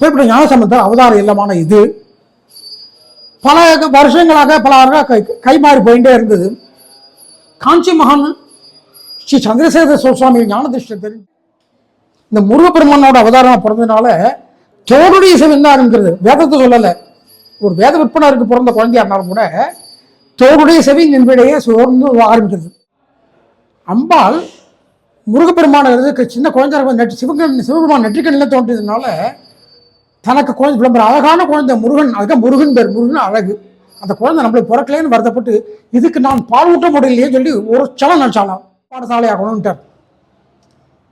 குறிப்பிட்ட ஞானசம்பந்தர் அவதார இல்லமான இது பல வருஷங்களாக பல கை கைமாறி போயிட்டே இருந்தது. காஞ்சி மகான் ஸ்ரீ சந்திரசேகர சுவாமி ஞானதிஷ்டத்தில் இந்த முருகப்பெருமானோட அவதாரமாக பிறந்ததுனால தோடுடைய இசை என்ன ஆரம்பிக்கிறது வேதத்தை சொல்லலை. ஒரு வேத விற்பனருக்கு பிறந்த குழந்தையா இருந்தாலும் கூட தோடுடைய செவி நின்றுடைய சோர்ந்து ஆரம்பிக்கிறது அம்பாள் முருகப்பெருமானது சின்ன குழந்தை நெற்றி சிவகன் சிவபெருமான் நெற்றிக்கண்ணில் தோன்றியதுனால தனக்கு குழந்தை விளம்பரம் அழகான குழந்தை முருகன் அதுதான் முருகன் பேர் முருகன் அழகு. அந்த குழந்தை நம்மளுக்கு பிறக்கலேன்னு வருத்தப்பட்டு இதுக்கு நான் பால் ஊட்ட முடியலையே சொல்லி ஒரு சலம் நினச்சாலாம் பாடசாலை ஆகணும்ட்டார்.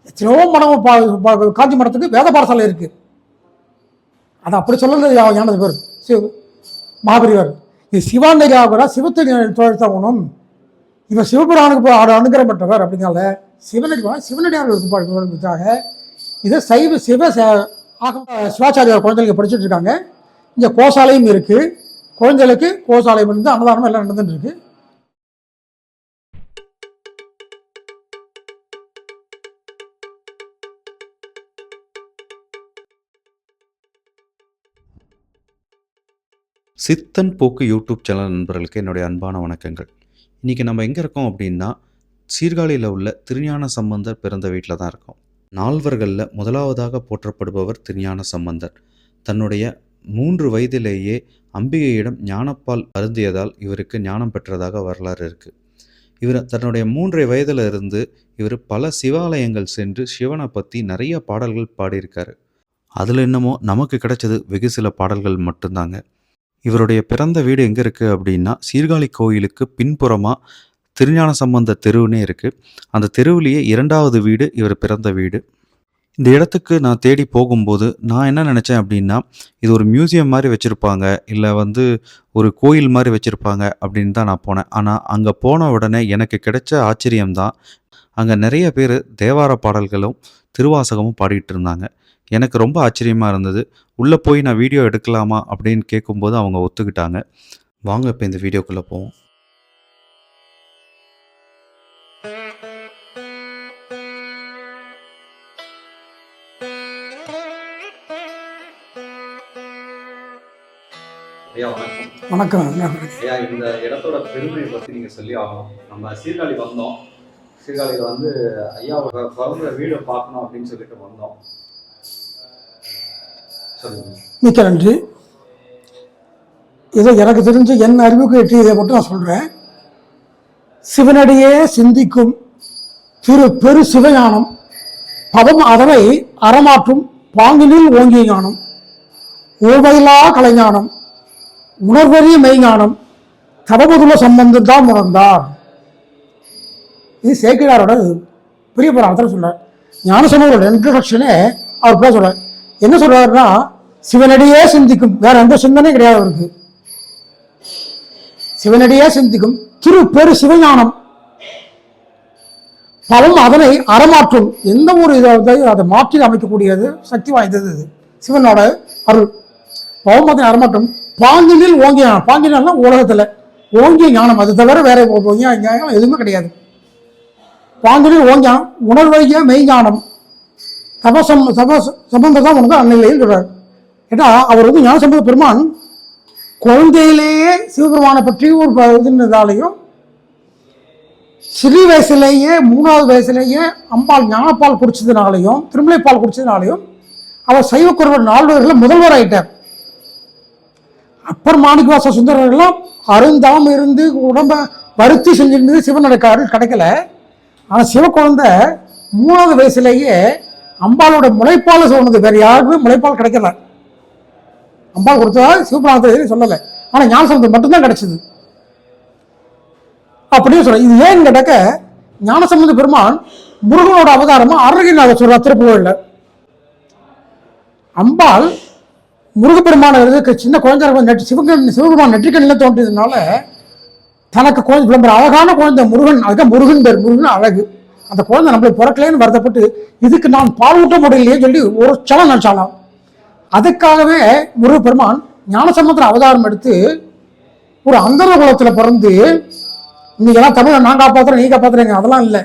எத்தனையோ மடம் பா- பா- காஞ்சி மடத்துக்கு வேத பாடசாலை இருக்கு. அது அப்படி சொல்லல ஞானது பேர். சிவ மகாபெரிவர் இது சிவாண்டரியாகிறா சிவத்தை தொழிற்சாகணும் இவர் சிவபுரானுக்கு போய் அனுகிரகம் பெற்றவர் அப்படிங்கிறத சிவனடி சிவனடியார்களுக்காக இதை சைவ சிவ ஆக சிவாச்சாரியார் குழந்தைகளுக்கு படிச்சுட்டு இருக்காங்க இங்கே கோசாலையும் இருக்கு. குழந்தைகளுக்கு கோசாலையும் இருந்து அன்னதானம் எல்லாம் நடந்துட்டு இருக்கு சித்தன் போக்கு யூடியூப் சேனல் நண்பர்களுக்கு என்னுடைய அன்பான வணக்கங்கள். இன்றைக்கி நம்ம எங்கே இருக்கோம் அப்படின்னா சீர்காழியில் உள்ள திருஞான சம்பந்தர் பிறந்த வீட்டில் தான் இருக்கோம். நால்வர்களில் முதலாவதாக போற்றப்படுபவர் திருஞான சம்பந்தர். தன்னுடைய மூன்று வயதிலேயே அம்பிகையிடம் ஞானப்பால் அருந்தியதால் இவருக்கு ஞானம் பெற்றதாக வரலாறு இருக்குது இவர் தன்னுடைய மூன்றை வயதில் இருந்து இவர் பல சிவாலயங்கள் சென்று சிவனை பற்றி நிறைய பாடல்கள் பாடியிருக்காரு. அதில் என்னமோ நமக்கு கிடைச்சது வெகு சில பாடல்கள் மட்டும்தாங்க. இவருடைய பிறந்த வீடு எங்கே இருக்குது அப்படின்னா சீர்காழி கோயிலுக்கு பின்புறமாக திருஞான சம்பந்த தெருவுனே இருக்குது அந்த தெருவுலேயே இரண்டாவது வீடு இவர் பிறந்த வீடு. இந்த இடத்துக்கு நான் தேடி போகும்போது நான் என்ன நினச்சேன் அப்படின்னா இது ஒரு மியூசியம் மாதிரி வச்சுருப்பாங்க இல்லை வந்து ஒரு கோயில் மாதிரி வச்சுருப்பாங்க அப்படின்னு தான் நான் போனேன். ஆனால் அங்கே போன உடனே எனக்கு கிடைச்ச ஆச்சரியம்தான் அங்கே நிறைய பேர் தேவார பாடல்களும் திருவாசகமும் பாடிட்டு இருந்தாங்க. எனக்கு ரொம்ப ஆச்சரியமாக இருந்தது. உள்ளே போய் நான் வீடியோ எடுக்கலாமா அப்படின்னு கேட்கும்போது அவங்க ஒத்துக்கிட்டாங்க. வாங்க இப்போ இந்த வீடியோக்குள்ளே போவோம். ஐயா வணக்கம் வணக்கம் ஐயா இந்த இடத்தோட பெருமையை பற்றி நீங்கள் சொல்லி ஆகணும். நம்ம சீர்காழி வந்தோம். சீர்காழியில் வந்து ஐயாவோட பிறந்த வீடை பார்க்கணும் அப்படின்னு சொல்லிட்டு வந்தோம். சொல்லுங்க. மிக்க நன்றி. இதை எனக்கு தெரிஞ்சு என் அறிவுக்கு எட்டியதை மட்டும் நான் சொல்கிறேன் சிவனடியே சிந்திக்கும் திரு பெரு சிவஞானம் பதம் அதனை அறமாற்றும் பாங்கினில் ஓங்கிய ஞானம் ஓவையிலா கலைஞானம் உணர்வறிய மெய்ஞானம் தவமுதுல சம்பந்தம் தான் உணர்ந்தார் இது சேக்கிழாரோட பெரிய புராணத்தில் சொன்னார். ஞானசமரோட இன்ட்ரடக்ஷனே அவர் பேச சொல்றார். என்ன சொல்றாருன்னா சிவனடியே சிந்திக்கும். வேற எந்த சிந்தனையும் கிடையாது அவருக்கு. சிவனடியே சிந்திக்கும். திரு பெரு சிவஞானம். பலம் அதனை அறமாற்றும். எந்த ஒரு இதை அதை மாற்றி அமைக்கக்கூடியது சக்தி வாய்ந்தது இது. சிவனோட அருள். பௌமத்தின் அதனை பாங்கினில் ஓங்கிய ஞானம். பாங்கினா ஓங்கிய ஞானம். அது தவிர வேற ஓங்கிய ஞானம் எதுவுமே கிடையாது. பாங்கினில் ஓங்கியான் உணர்வழிய மெய்ஞானம் தபசம் தபஸ் சம்பந்தம் தான் உனக்கு அந்நிலையில் சொல்றார். ஏன்னா அவர் வந்து ஞானசம்பந்த பெருமான். குழந்தையிலேயே சிவபெருமானை பற்றி ஒரு ப- இதுன்றதாலையும் சிறு வயசுலேயே மூணாவது வயசுலேயே அம்பாள் ஞானப்பால் குடிச்சதுனாலையும் திருமலைப்பால் குடிச்சதுனாலையும் அவர் சைவக்குறவர் நால்வர்களில் முதல்வர் ஆயிட்டார். அப்பர் மாணிக்கவாச சுந்தரர்கள்லாம் அருந்தாம இருந்து உடம்ப வருத்தி செஞ்சிருந்தது சிவனுடைய அருள் கிடைக்கல. ஆனால் சிவக்குழந்த மூணாவது வயசுலேயே அம்பாளோட முளைப்பால் சொன்னது வேற யாருக்குமே முளைப்பால் கிடைக்கல. அம்பாள் கொடுத்ததா சிவபிராணத்தை சொல்லலை. ஆனால் ஞானசம்பந்தம் மட்டும்தான் கிடைச்சது. அப்படியே சொல்ல இது ஏன் கேட்டாக்க ஞானசம்பந்த பெருமான் முருகனோட அவதாரமா அருணகிரிநாதர் சொல்ற திருப்புகழ்ல. அம்பாள் முருகப்பெருமான சின்ன குழந்தை நெற்றி சிவகன் சிவபெருமான் நெற்றிக்கண்ணில் தோன்றியதுனால தனக்கு குழந்தை விளம்பரம். அழகான குழந்தை முருகன். அதுதான் முருகன் பேர். முருகன் அழகு. அந்த குழந்தை நம்மளை பிறக்கலேன்னு வருத்தப்பட்டு இதுக்கு நான் பால் ஊட்ட முடியலையே சொல்லி ஒரு சலம் நினச்சாலாம் அதுக்காகவே முருகப்பெருமான் ஞானசம்பந்தர் அவதாரம் எடுத்து ஒரு அந்தர குலத்தில் பிறந்து இன்னைக்கெல்லாம் தமிழை நான் காப்பாத்துறேன் நீ காப்பாத்துறீங்க அதெல்லாம் இல்லை.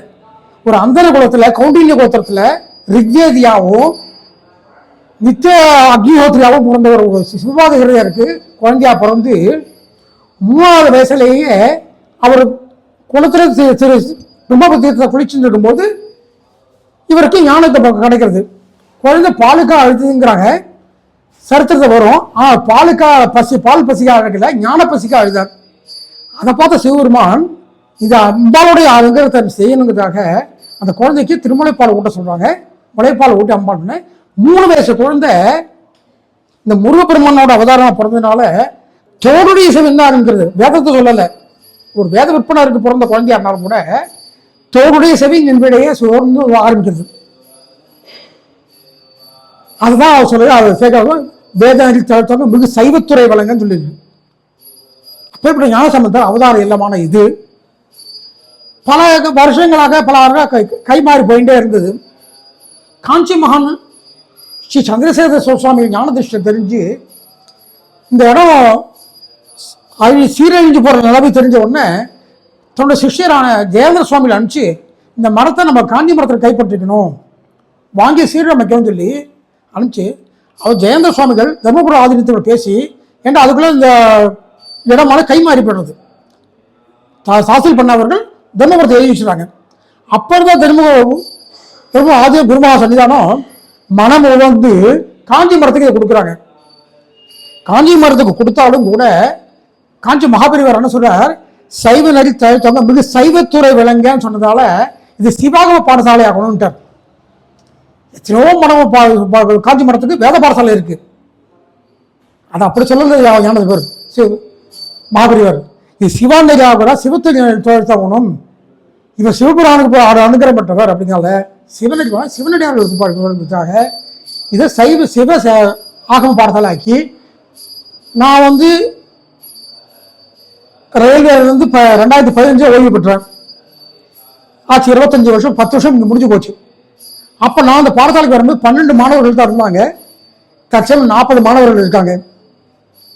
ஒரு அந்தர குலத்தில் கௌண்டில்ய கோத்திரத்தில் ரிக்வேதியாவும் நித்திய அக்னிஹோத்திரியாகவும் பிறந்த ஒரு சிவாதிகரையருக்கு குழந்தையா பிறந்து மூணாவது வயசுலேயே அவர் குளத்தில் திரு திரு பிரம்மபுத்திரத்தை குளிச்சுட்டு இவருக்கு ஞானத்தை கிடைக்கிறது. குழந்தை பாலுக்கா அழுதுங்கிறாங்க. சரித்திரத்தை வரும். ஆனால் பாலுக்கா பசி பால் பசிக்காக அழகல ஞான பசிக்காக அழுதார். அதை பார்த்த சிவபெருமான் இது அம்பாளுடைய அலங்காரத்தை செய்யணுங்கிறதுக்காக அந்த குழந்தைக்கு திருமலைப்பால் ஊட்ட சொல்கிறாங்க முளைப்பால் ஊட்டி அம்பான்னு மூணு வயசு குழந்தை இந்த முருகப்பெருமானோட அவதாரமா பிறந்ததுனால தோடுடைய இசை என்ன ஆரம்பிக்கிறது வேதத்தை சொல்லலை. ஒரு வேத விற்பனருக்கு பிறந்த குழந்தையா இருந்தாலும் கூட தோடுடைய செவி நின்றுடைய சோர்ந்து ஆரம்பிக்கிறது. அதுதான் அவர் சொல்லுது அவர் சேகரம் வேதனையில் தளர்த்தவங்க மிகு சைவத்துறை வழங்கன்னு சொல்லியிருக்கு. அப்பேற்பட்ட ஞானசம்பந்தர் அவதார இல்லமான இது. பல வருஷங்களாக பல ஆறுகளாக கை கைமாறி போயிட்டே இருந்தது. காஞ்சி மகான் ஸ்ரீ சந்திரசேகர சுவாமி ஞானதிஷ்டை தெரிஞ்சு இந்த இடம் அழி சீரழிஞ்சு போகிற நிலைமை தெரிஞ்ச உடனே தன்னோட சிஷ்யரான தேவேந்திர சுவாமியில் அனுப்பிச்சு இந்த மரத்தை நம்ம காஞ்சி மரத்தில் கைப்பற்றிக்கணும். வாங்கி சீரமைக்கவும் சொல்லி அனுப்பிச்சு அவர் ஜெயேந்திர சுவாமிகள் தர்மபுர ஆதினத்தோடு பேசி ஏன்டா அதுக்குள்ளே இந்த இடமான கை மாறி போயிடுறது. தா- தாசில் பண்ணவர்கள் தர்மபுரத்தை எழுதி வச்சுருக்காங்க. அப்போ இருந்தால் தர்ம தர்ம ஆதி குருமகா சன்னிதானம் மனம் வந்து காஞ்சி மரத்துக்கு இதை கொடுக்குறாங்க. காஞ்சி மரத்துக்கு கொடுத்தாலும் கூட காஞ்சி மகாபெரிவர் என்ன சொல்றார்? சைவ நரி தவிர்த்தவங்க மிக சைவத்துறை விளங்கன்னு சொன்னதால இது சிவாகம பாடசாலை ஆகணும்ட்டார். எத்தனையோ மடம் பா- காஞ்சி மரத்துக்கு வேத பாடசாலை இருக்கு. அது அப்படி சொல்லுறது ஞானது பேர் சிவ மகாபெரிவர் இது சிவாநெறி ஆகக்கூட சிவத்தை தவிர்த்தவனும் இவர் சிவபுராணுக்கு போய் அவர் அனுகிரகம் பெற்றவர் அப்படிங்கிறத சிவனடியார்களுக்கு பாடுவதற்காக இதை சைவ சிவ ச- ஆகம பாடசாலை ஆக்கி நான் வந்து ரயில்வேலேருந்து இப்போ ரெண்டாயிரத்தி பதினஞ்சு ஓய்வு பெற்றேன். ஆச்சு இருபத்தஞ்சி வருஷம் பத்து வருஷம் இங்கே முடிஞ்சு போச்சு. அப்போ நான் அந்த பாடசாலைக்கு வரும்போது பன்னெண்டு மாணவர்கள் தான் இருந்தாங்க. தற்சமயம் நாற்பது மாணவர்கள் இருக்காங்க.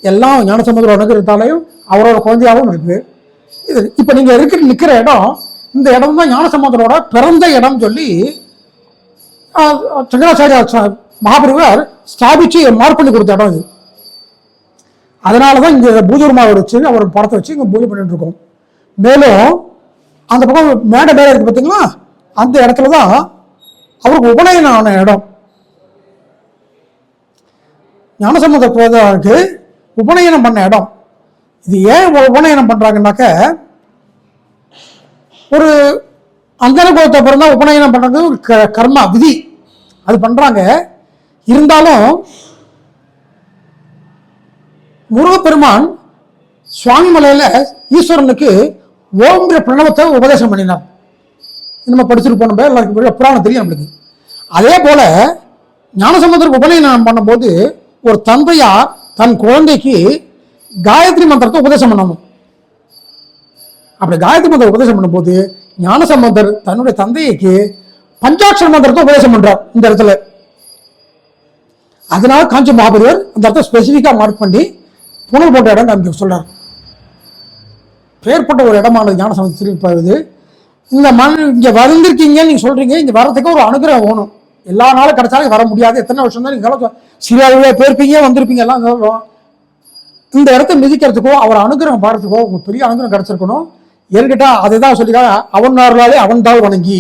எல்லாம் ஞானசமுதிர அனுகிரகத்தாலையும் அவரோட குழந்தையாகவும் இருக்குது. இது இப்போ நீங்கள் இருக்கிற நிற்கிற இடம் இந்த இடம் தான் ஞானசம்பந்தரோட பிறந்த இடம் சொல்லி ஆஹ், மகாபிரிவர் ஸ்தாபிச்சு மார்க் பண்ணி கொடுத்த இடம் இது. அதனால தான் இங்கே பூஜை வச்சு அவர் படத்தை வச்சு இங்கே பூஜை பண்ணிட்டு இருக்கோம். மேலும் அந்த பக்கம் மேடை மேலே இருக்கு பார்த்தீங்களா அந்த இடத்துல தான் அவருக்கு உபநயனம் ஆன இடம். ஞானசம்பந்த கோதாருக்கு உபநயனம் பண்ண இடம். இது ஏன் உபநயனம் பண்ணுறாங்கன்னாக்க ஒரு அந்தன குலத்தை பிறந்தா உபநயனம் பண்ணுறது ஒரு க- கர்மா விதி. அது பண்றாங்க. இருந்தாலும் முருகப்பெருமான் சுவாமி மலையில ஈஸ்வரனுக்கு ஓம்ங்கிற பிரணவத்தை உபதேசம் பண்ணினார். நம்ம படிச்சுட்டு போன எல்லாருக்கும் புராணம் தெரியும் நம்மளுக்கு. அதே போல ஞானசமுத்திரம் உபநயனம் பண்ணும்போது ஒரு தந்தையார் தன் குழந்தைக்கு காயத்ரி மந்திரத்தை உபதேசம் பண்ணணும். அப்படி காயத்ரி மந்திரம் உபதேசம் பண்ணும்போது ஞானசம்பந்தர் தன்னுடைய தந்தைக்கு பஞ்சாட்சர மந்திரத்தை உபதேசம் பண்றார் இந்த இடத்துல. அதனால காஞ்சி மகாபதிவர் அந்த இடத்த ஸ்பெசிஃபிக்காக மார்க் பண்ணி புனல் போட்ட இடம் காமிக்க சொல்றார். பேர்பட்ட ஒரு இடமானது ஞான இப்போ இந்த மண் இங்க வந்திருக்கீங்கன்னு நீங்க சொல்றீங்க இங்க வரதுக்கு ஒரு அனுகிரகம் வேணும். எல்லா நாளும் கிடைச்சாலும் வர முடியாது. எத்தனை வருஷம் தான் நீங்க சிறியாவே போயிருப்பீங்க வந்திருப்பீங்க எல்லாம் இந்த இடத்த மிதிக்கிறதுக்கோ அவர் அனுகிரகம் பாடுறதுக்கோ உங்களுக்கு பெரிய அனுகிரகம் கிடைச்சிருக்கணும். என்கிட்ட அதை தான் சொல்லிக்காங்க அவன் அருளாலே அவன் தான் வணங்கி.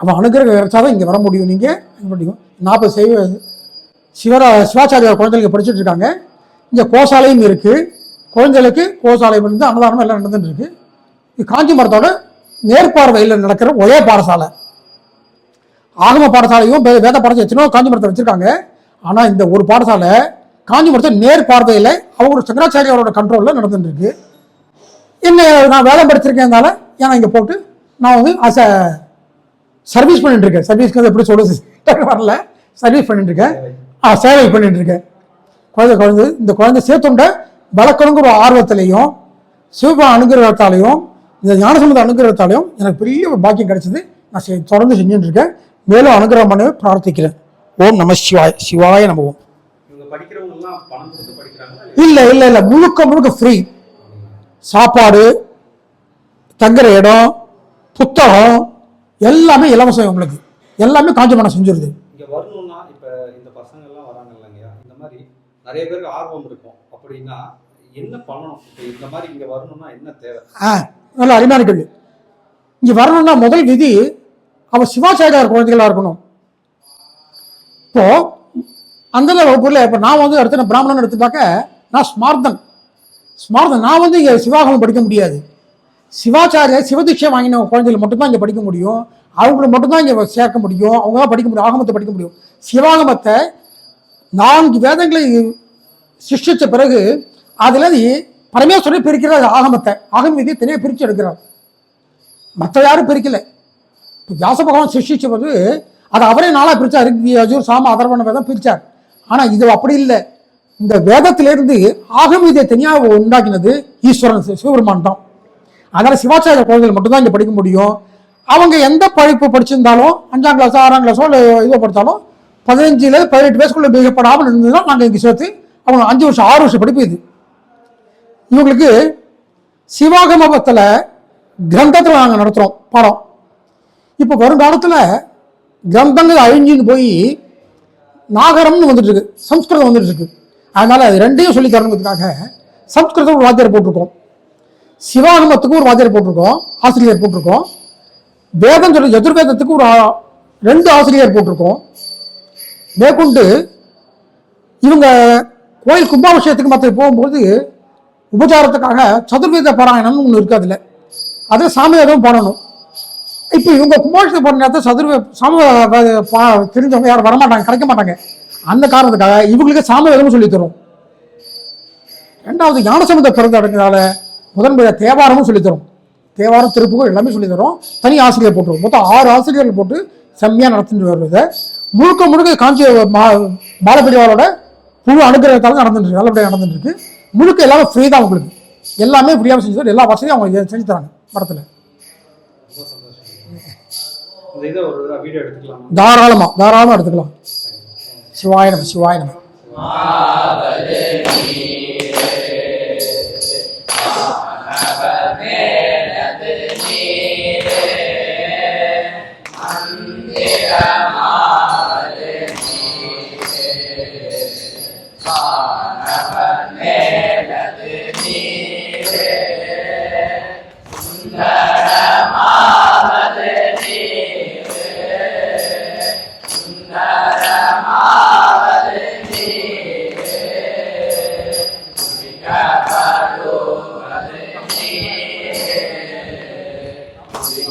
அவன் அனுகிரகம் கிடைச்சாதான் இங்கே வர முடியும். நீங்கள் முடியும் நாற்பது செய்வ சிவரா சிவாச்சாரியார் குழந்தைகளுக்கு படிச்சுட்டு இருக்காங்க. இங்கே கோசாலையும் இருக்குது குழந்தைகளுக்கு கோசாலையும் இருந்து அன்னதானம் எல்லாம் நடந்துட்டு இருக்கு. இது காஞ்சி மரத்தோட நேர்பார்வையில் நடக்கிற ஒரே பாடசாலை. ஆகம பாடசாலையும் வேத பாடசாலை எத்தனையோ காஞ்சி மரத்தை வச்சுருக்காங்க. ஆனால் இந்த ஒரு பாடசாலை காஞ்சி மரத்தை நேர் பார்வையில் அவங்க சங்கராச்சாரியாரோட கண்ட்ரோலில் நடந்துட்டு இருக்கு. என்ன நான் வேலை படிச்சிருக்கேனால ஏன்னா இங்கே போட்டு நான் வந்து ஆஸ் அ சர்வீஸ் பண்ணிட்டு இருக்கேன். சர்வீஸ்க்கு எப்படி சொல்லுது வரல. சர்வீஸ் பண்ணிட்டு இருக்கேன். ஆ சேவை பண்ணிட்டு இருக்கேன். குழந்தை குழந்தை இந்த குழந்தை சேர்த்துண்ட வளர்க்கணுங்கிற ஒரு ஆர்வத்திலையும் சிவபா அனுகிரகத்தாலையும் இந்த ஞானசம்பந்த அனுகிரகத்தாலையும் எனக்கு பெரிய ஒரு பாக்கியம் கிடைச்சது. நான் தொடர்ந்து செஞ்சுட்டு இருக்கேன். மேலும் அனுகிரகம் பண்ண பிரார்த்திக்கிறேன். ஓம் நம சிவாய் சிவாய நம ஓம். இல்லை இல்லை இல்லை. முழுக்க முழுக்க ஃப்ரீ சாப்பாடு தங்குற இடம் புத்தகம் எல்லாமே இலவசம் உங்களுக்கு எல்லாமே காஞ்சிமனம் செஞ்சிருது. இங்க வரணும்னா இப்ப இந்த மாதிரி நிறைய பேருக்கு ஆர்வம் இருக்கும். அப்படின்னா என்ன பண்ணணும்? இப்போ இந்த மாதிரி இங்க வரணும்னா என்ன தேவை? ஆ நல்ல அருமையான கேள்வி. இங்கே வரணும்னா முதல் விதி அவன் சிவாச்சாரியார் குழந்தைகளா இருக்கணும். இப்போ அந்த வகுப்புல இப்போ நான் வந்து அடுத்த பிராமணன் எடுத்து பார்க்க நான் ஸ்மார்த்தன் ஸ்மாரதம் நான் வந்து இங்கே சிவாகமம் படிக்க முடியாது. சிவாச்சாரிய சிவதீட்சை வாங்கின குழந்தைகள் மட்டும்தான் இங்கே படிக்க முடியும். அவங்கள மட்டும்தான் இங்கே சேர்க்க முடியும். அவங்க தான் படிக்க முடியும் ஆகமத்தை படிக்க முடியும். சிவாகமத்தை நான்கு வேதங்களை சிருஷ்டித்த பிறகு அதில் பரமேஸ்வரன் பிரிக்கிறார் ஆகமத்தை. ஆகம விதியை தனியாக பிரித்து எடுக்கிறார். மற்ற யாரும் பிரிக்கலை. இப்போ வியாச பகவான் சிருஷ்டித்த போது அதை அவரே நாளாக பிரித்தார் ரிக் அஜூர் சாம அதர்வன வேதம் பிரித்தார் ஆனால் இது அப்படி இல்லை. இந்த வேதத்திலிருந்து ஆகமீதியை தனியாக உண்டாக்கினது ஈஸ்வரன் சிவபெருமான் தான். அதனால சிவாச்சாரிய குழந்தைகள் மட்டும்தான் இங்கே படிக்க முடியும். அவங்க எந்த படிப்பு படிச்சிருந்தாலும் அஞ்சாம் கிளாஸ் ஆறாம் கிளாஸோ இல்லை இதுவோ படித்தாலும் பதினஞ்சுல பதினெட்டு வயசுக்குள்ள மிகப்படாமல் இருந்ததுன்னா நாங்கள் இங்கே சேர்த்து அவங்க அஞ்சு வருஷம் ஆறு வருஷம் படிப்பு இது. இவங்களுக்கு சிவாகமத்தில் கிரந்தத்தில் நாங்கள் நடத்துகிறோம் பாடம். இப்போ வருங்காலத்தில் கிரந்தங்கள் அழிஞ்சுன்னு போய் நாகரம்னு வந்துட்டு இருக்கு சம்ஸ்கிருதம் வந்துட்டு இருக்கு. அதனால் அது ரெண்டையும் சொல்லி தரணுங்கிறதுக்காக சம்ஸ்கிருதம் ஒரு வாத்தியார் போட்டிருக்கோம். சிவாகமத்துக்கும் ஒரு வாத்தியார் போட்டிருக்கோம். ஆசிரியர் போட்டிருக்கோம். வேதம் சொல்லி எதிர்வேதத்துக்கு ஒரு ரெண்டு ஆசிரியர் போட்டிருக்கோம். மேற்கொண்டு இவங்க கோயில் கும்பாபிஷேகத்துக்கு மற்ற போகும்போது உபச்சாரத்துக்காக சதுர்வேத பாராயணம்னு ஒன்று இருக்குது அதில். அது சாமியாரும் பண்ணணும் இப்போ இவங்க கும்பாபிஷேகம் பண்ண நேரத்தை சதுர்வே சாமி பா- தெரிஞ்சவங்க யாரும் வரமாட்டாங்க கிடைக்க மாட்டாங்க. அந்த காரணத்துக்காக இவங்களுக்கு சாமவேதமும் சொல்லி தரும். ரெண்டாவது ஞானசமுத பிறந்த இடங்கிறதால முதன்முறையாக தேவாரமும் சொல்லி தரும். தேவாரம் திருப்புகள் எல்லாமே சொல்லி தரும். தனி ஆசிரியர் போட்டுருவோம் மொத்தம் ஆறு ஆசிரியர்கள் போட்டு செம்மையாக நடத்திட்டு வருவதை முழுக்க முழுக்க காஞ்சி மா- பாலபெரிவாரோட முழு அனுகிரகத்தால் நடந்துட்டு நல்லபடியாக நடந்துட்டு இருக்கு. முழுக்க எல்லாமே ஃப்ரீ தான் உங்களுக்கு எல்லாமே ஃப்ரீயாக செஞ்சு தரும். எல்லா வசதியும் அவங்க செஞ்சு தராங்க எடுத்துக்கலாமா? தாராளமாக தாராளமாக எடுத்துக்கலாம். சிவாய நம சிவாய நம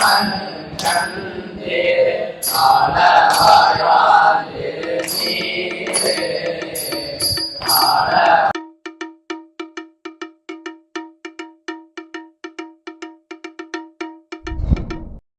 பன் கண்டே ஆலவா